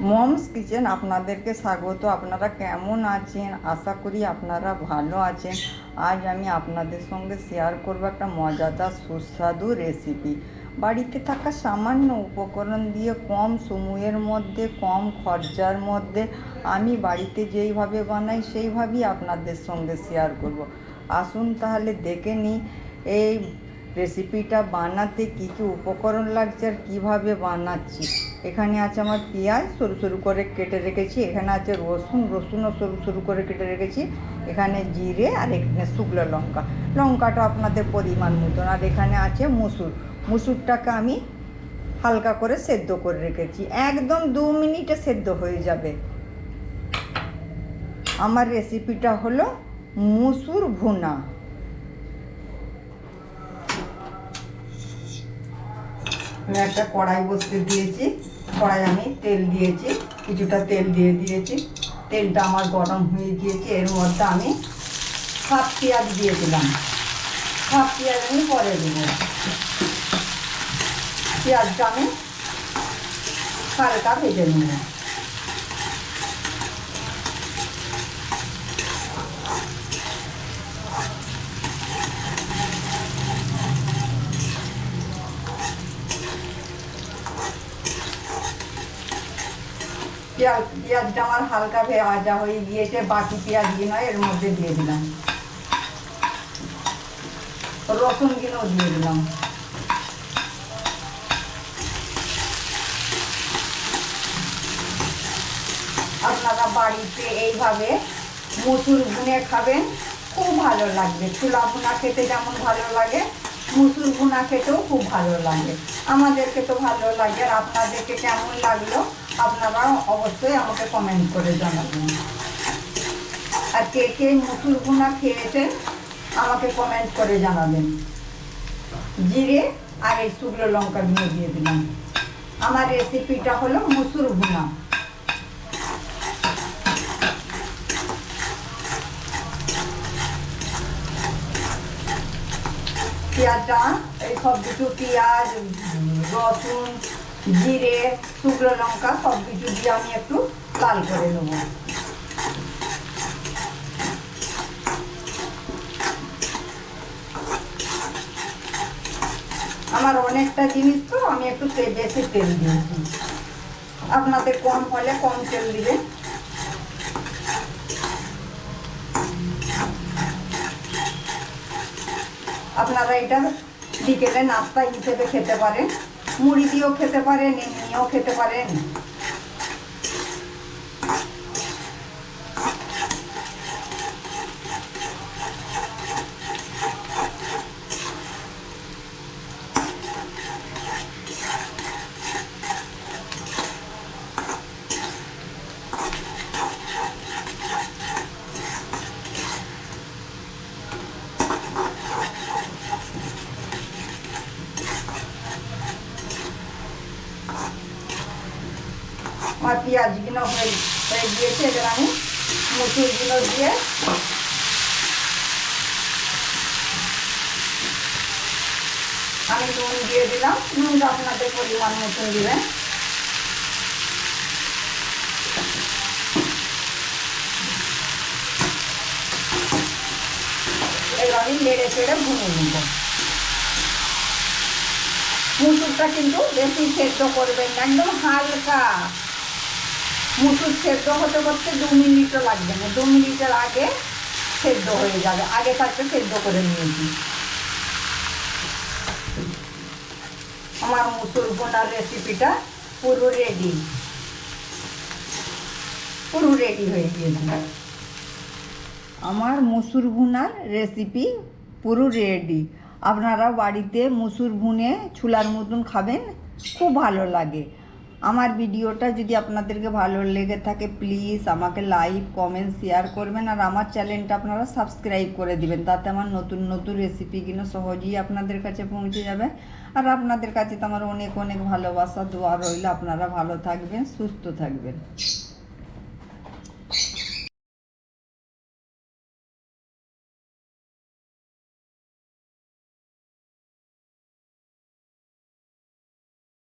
Moms kitchen, আপনাদেরকে স্বাগত। আপনারা কেমন আছেন? আশা করি আপনারা ভালো আছেন। আজ আমি আপনাদের সঙ্গে শেয়ার করব একটা মজাদার, সুস্বাদু রেসিপি বাড়িতে থাকা সামান্য উপকরণ দিয়ে কম সময়ের মধ্যে, কম খরচার মধ্যে আমি বাড়িতে যেইভাবে বানাই, সেইভাবেই আপনাদের সঙ্গে শেয়ার করব। আসুন তাহলে দেখে নিই। এই রেসিপিটা বানাতে কী কী উপকরণ লাগছে আর কীভাবে বানাচ্ছি? এখানে আছে আমার পেঁয়াজ, সরু সরু করে কেটে রেখেছি। এখানে আছে রসুন রসুনও সরু সরু করে কেটে রেখেছি। এখানে জিরে আর এখানে শুকনো লঙ্কা। লঙ্কাটা আপনাদের পরিমাণ মতন। আর এখানে আছে মুসুর। মুসুরটাকে আমি হালকা করে সেদ্ধ করে রেখেছি। একদম দু মিনিটে সেদ্ধ হয়ে যাবে। আমার রেসিপিটা হলো মুসুর ভুনা। আমি একটা কড়াই বসতে দিয়েছি। কড়াই আমি তেল দিয়েছি, কিছুটা তেল দিয়ে দিয়েছি। তেলটা আমার গরম হয়ে গিয়েছে, এর মধ্যে আমি হাফ পেঁয়াজ দিয়েছিলাম হাফ পেঁয়াজ আমি পরে দেবো। পেঁয়াজটা আমি হালকা ভেজে নেব। পেঁয়াজ পেঁয়াজটা আমার হালকা ভাজা হয়ে গিয়েছে, বাকি পেঁয়াজগুলো এর মধ্যে দিয়ে দিলাম। রসুনগুলো দিয়ে দিলাম। আপনারা বাড়িতে এইভাবে মুসুর ভুনে খাবেন, খুব ভালো লাগবে। ছোলা ভুনা খেতে যেমন ভালো লাগে মুসুর ভুনা খেতেও খুব ভালো লাগে। আমাদেরকে তো ভালো লাগে আর আপনাদেরকে কেমন লাগল আপনারা অবশ্যই আমাকে কমেন্ট করে জানাবেন। আর কে কে মুসুর ভুনা খেয়েছেন আমাকে কমেন্ট করে জানাবেন। জিরে আর এই শুকনো লঙ্কা দিয়ে দিয়ে দিলাম। আমার রেসিপিটা হলো মুসুর ভুনা। পেঁয়াজটা, এই সব কিছু পেঁয়াজ, রসুন, জিরে, শুকনো লঙ্কা, সব কিছু দিয়ে আমি একটু লাল করে নেব। আমার অনেকটা জিনিস তো, আমি একটু বেশি তেল দিয়েছি। আপনাদের কম হলে কম তেল দিবেন। আপনারা এটা বিকেলে নাস্তা হিসেবে খেতে পারেন মুড়ি দিয়েও খেতে পারেন এমনিও খেতে পারেন। পেঁয়াজগুলো হয়ে হয়ে গিয়েছে, এবার আমি মুসুরগুলো দিয়ে আমি নুন দিয়ে দিলাম। নুনটা আপনাদের পরিমাণ মতন দিবেন। এবার আমি নেড়ে চেড়ে ভুনে নিব। মুসুরটা কিন্তু বেশি সেদ্ধ করবেন না, একদম হালকা। মুসুর সেদ্ধ হতে করতে দু মিনিটও লাগবে না। দু মিনিটের আগে সেদ্ধ হয়ে যাবে। আগে থাকতে সেদ্ধ করে নিয়েছি আমার মুসুর বোনার রেসিপিটা পুরো রেডি পুরো রেডি হয়ে গিয়েছে। আমার মুসুর ভুনার রেসিপি পুরো রেডি আপনারা বাড়িতে মুসুর ভুনে ছুলার মতন খাবেন, খুব ভালো লাগে। আমার ভিডিওটা যদি আপনাদেরকে ভালো লেগে থাকে প্লিজ আমাকে লাইক কমেন্ট শেয়ার করবেন আর আমার চ্যানেলটা আপনারা সাবস্ক্রাইব করে দিবেন। তাতে আমার নতুন নতুন রেসিপিগুলো সহজেই আপনাদের কাছে পৌঁছে যাবে। আর আপনাদের কাছে তো আমার অনেক অনেক ভালোবাসা, দোয়া রইল। আপনারা ভালো থাকবেন, সুস্থ থাকবেন।